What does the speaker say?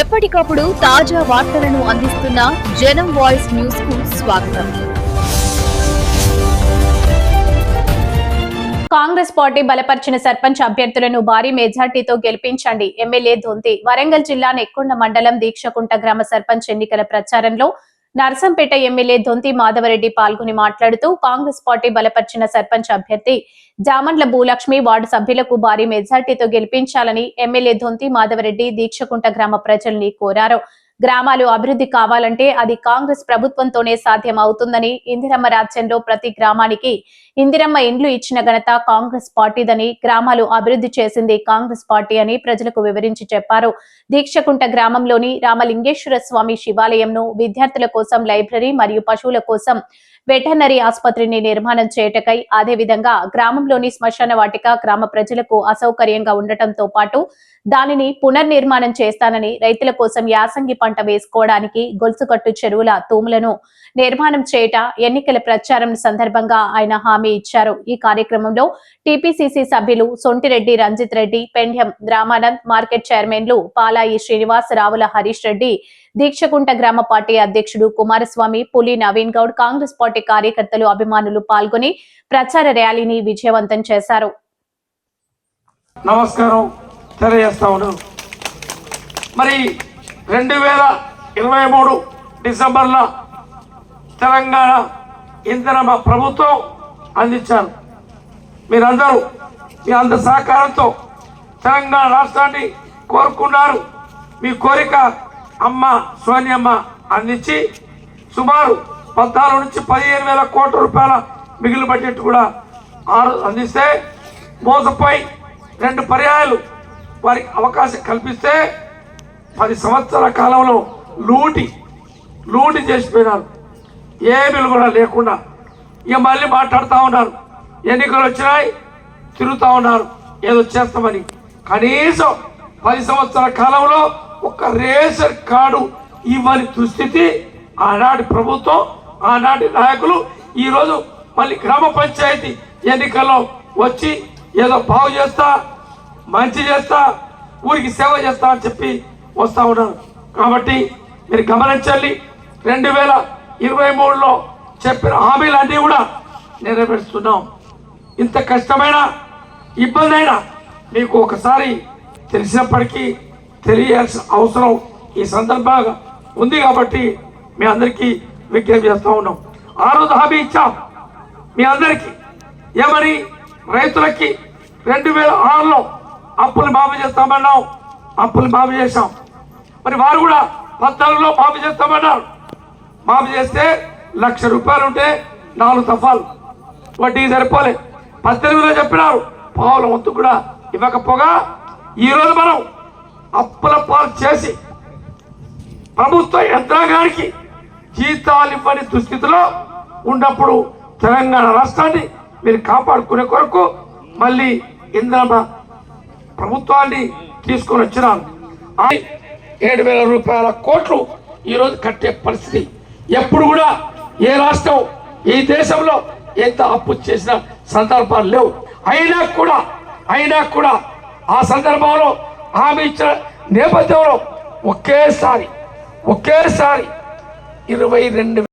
ఎప్పటికప్పుడు తాజా వార్తలను అందిస్తున్న జనం వాయిస్ న్యూస్కు స్వాగతం. కాంగ్రెస్ పార్టీ బలపరిచిన సర్పంచ్ అభ్యర్థులను భారీ మెజార్టీతో గెలిపించండి. ఎమ్మెల్యే దొంతి. వరంగల్ జిల్లా నెక్కొండ మండలం దీక్షకుంట గ్రామ సర్పంచ్ ఎన్నికల ప్రచారంలో నర్సంపేట ఎమ్మెల్యే దొంతి మాధవరెడ్డి పాల్గొని మాట్లాడుతూ కాంగ్రెస్ పార్టీ బలపరిచిన సర్పంచ్ అభ్యర్థి జామండ్ల భూలక్ష్మి వార్డు సభ్యులకు భారీ మెజార్టీతో గెలిపించాలని ఎమ్మెల్యే దొంతి మాధవరెడ్డి దీక్షకుంట గ్రామ ప్రజల్ని కోరారు. గ్రామాలు అభివృద్ధి కావాలంటే అది కాంగ్రెస్ ప్రభుత్వంతోనే సాధ్యం అవుతుందని ఇందిరమ్మ రాజ్యంలో ప్రతి గ్రామానికి ఇందిరమ్మ ఇండ్లు ఇచ్చిన ఘనత కాంగ్రెస్ పార్టీదని గ్రామాలు అభివృద్ధి చేసింది కాంగ్రెస్ పార్టీ అని ప్రజలకు వివరించి చెప్పారు. దీక్షకుంట గ్రామంలోని రామలింగేశ్వర స్వామి శివాలయంను విద్యార్థుల కోసం లైబ్రరీ మరియు పశువుల కోసం వెటర్నరీ ఆసుపత్రిని నిర్మాణం చేయటకై అదేవిధంగా గ్రామంలోని శ్మశాన వాటిక గ్రామ ప్రజలకు అసౌకర్యంగా ఉండటంతో పాటు దానిని పునర్నిర్మాణం చేస్తానని రైతుల కోసం యాసంగి పంట వేసుకోవడానికి గొలుసుకట్టు చెరువుల తూములను నిర్మాణం చేయట ఎన్నికల ప్రచారం సందర్భంగా ఆయన హామీ ఇచ్చారు. ఈ కార్యక్రమంలో టీపీసీసీ సభ్యులు సొంటిరెడ్డి రంజిత్ రెడ్డి పెండ్యం రామానంద్ మార్కెట్ చైర్మన్లు పాలాయి శ్రీనివాస్ రావుల హరీష్ రెడ్డి దీక్షకుంట గ్రామ పార్టీ అధ్యక్షుడు కుమారస్వామి పులి నవీన్ గౌడ్ కాంగ్రెస్ పార్టీ కార్యకర్తలు అభిమానులు పాల్గొని ప్రచార ర్యాలీని విజయవంతం చేశారు. నమస్కారం తెలియజేస్తా ఉన్నాను. మరి రెండు వేల ఇరవై మూడు డిసెంబర్లో తెలంగాణ ఇంధన ప్రభుత్వం అందించారు. మీరందరూ మీ అందరి సహకారంతో తెలంగాణ రాష్ట్రాన్ని కోరుకున్నారు. మీ కోరిక అమ్మ సోనియమ్మ అందించి సుమారు పద్నాలుగు నుంచి పదిహేను వేల కోట్ల రూపాయల మిగిలిన బడ్జెట్ కూడా ఆరు అందిస్తే మోసపోయి రెండు పర్యాయాలు వారికి అవకాశం కల్పిస్తే పది సంవత్సరాల కాలంలో లూటి లూటి చేసిపోయినారు. ఏమీలు కూడా లేకుండా ఇక మళ్ళీ మాట్లాడుతూ ఉన్నారు. ఎన్నికలు వచ్చినాయి తిరుగుతూ ఉన్నారు. ఏదో చేస్తామని. కనీసం పది సంవత్సరాల కాలంలో ఒక రేషన్ కార్డు ఇవ్వని దుస్థితి ఆనాటి ప్రభుత్వం ఆనాటి నాయకులు ఈరోజు మళ్ళీ గ్రామ పంచాయతీ ఎన్నికల్లో వచ్చి ఏదో బాగు చేస్తా మంచి చేస్తా ఊరికి సేవ చేస్తా అని చెప్పి వస్తా ఉన్నారు. కాబట్టి మీరు గమనించాలి రెండు వేల ఇరవై మూడులో చెప్పిన హామీలన్నీ కూడా నెరవేరుస్తున్నాం. ఇంత కష్టమైన ఇబ్బంది అయినా మీకు ఒకసారి తెలిసినప్పటికీ తెలియాల్సిన అవసరం ఈ సందర్భంగా ఉంది కాబట్టి మీ అందరికీ విజ్ఞప్తి చేస్తూ ఉన్నాం. ఆ రోజు హామీ ఇచ్చాం. మీ అందరికీ. ఏమని రైతులకి రెండు వేల ఆరులో అప్పులు బాబు చేస్తామన్నాం. అప్పులు బాబు చేశాం. మరి వారు కూడా పద్నాలుగులో మాఫీ చేస్తామన్నారు. మాఫీ చేస్తే లక్ష రూపాయలు ఉంటే నాలుగు తఫాలు. వడ్డీ సరిపోలే. పద్దెనిమిదిలో చెప్పినారు పావుల వంతు కూడా ఇవ్వకపోగా ఈరోజు మనం అప్పుల పాలు చేసి ప్రభుత్వ యంత్రాంగానికి జీతాలు ఇవ్వని దుస్థితిలో ఉన్నప్పుడు తెలంగాణ రాష్ట్రాన్ని మీరు కాపాడుకునే కొరకు మళ్ళీ ఇంద్రమ ప్రభుత్వాన్ని తీసుకొని వచ్చినారు. ఏడు వేల రూపాయల కోట్లు ఈరోజు కట్టే పరిస్థితి. ఎప్పుడు కూడా ఏ రాష్ట్రం ఈ దేశంలో ఎంత అప్పు చేసిన సందర్భాలు లేవు. అయినా కూడా అయినా కూడా ఆ సందర్భంలో ఆమె ఇచ్చిన నేపథ్యంలో ఒకేసారి ఒకేసారి ఇరవై రెండు